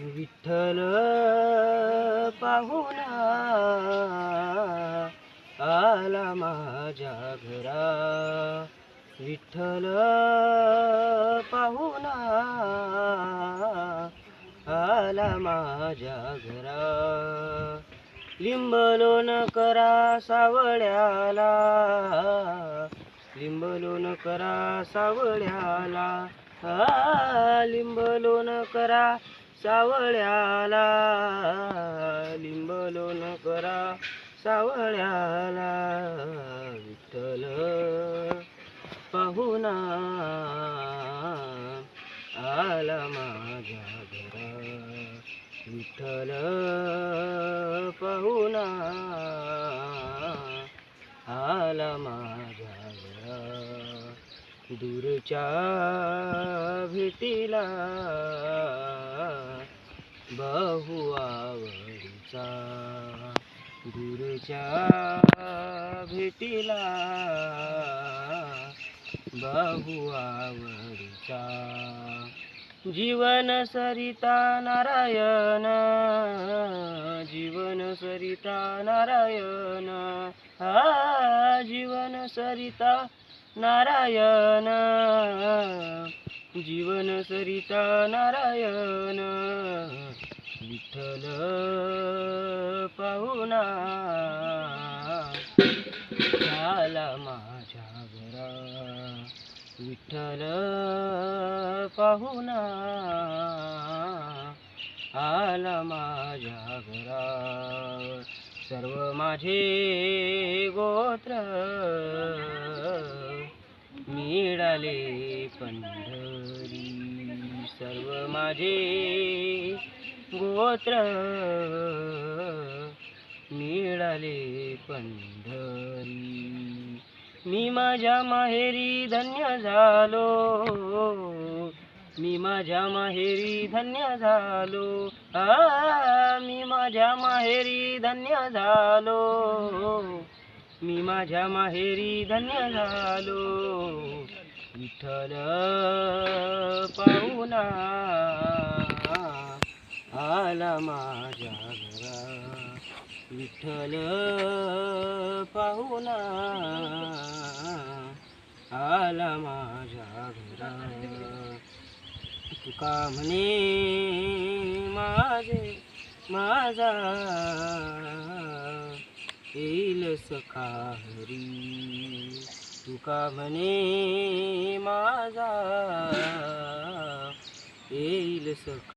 विठ्ठल पाहुणा आला माझ्या घरा. विठ्ठल पाहुणा आला माझ्या घरा. लिंबलोन करा सावळ्याला. लिंबलोन करा सावळ्याला. आ, लिंबलोन करा सावळ्याला लिंबलोन करा. सावळ्याला विठ्ठल. पाहुणा आला माझ्या घरा विठ्ठल. पाहुणा आला मा दूरच्या भेटीला बहु आवडीचा दूरच्या भेटीला बहु आवडीचा जीवन सरिता नारायण जीवन सरिता नारायण. हा जीवन सरिता नारायण. जीवन सरिता नारायण. विठ्ठल पाहुणा. झाला माझ्या घरा. विठ्ठल पाहुणा. आला माझ्या घरा. सर्व माझे गोत्र. मिळाले पंढरी. सर्व माझे गोत्र मिळाले पंढरी. मी माझ्या माहेरी धन्य झालो. मी माझ्या माहेरी धन्य झालो. आ मी माझ्या माहेरी धन्य झालो. मी माझ्या माहेरी धन्य झालो. विठ्ठल पाहुणा आला माझ्या घरा विठ्ठल पाहुणा आला माझ्या घरा तुका म्हणे माझे माझा सखा हरी तुका म्हणे माझा येईल सखा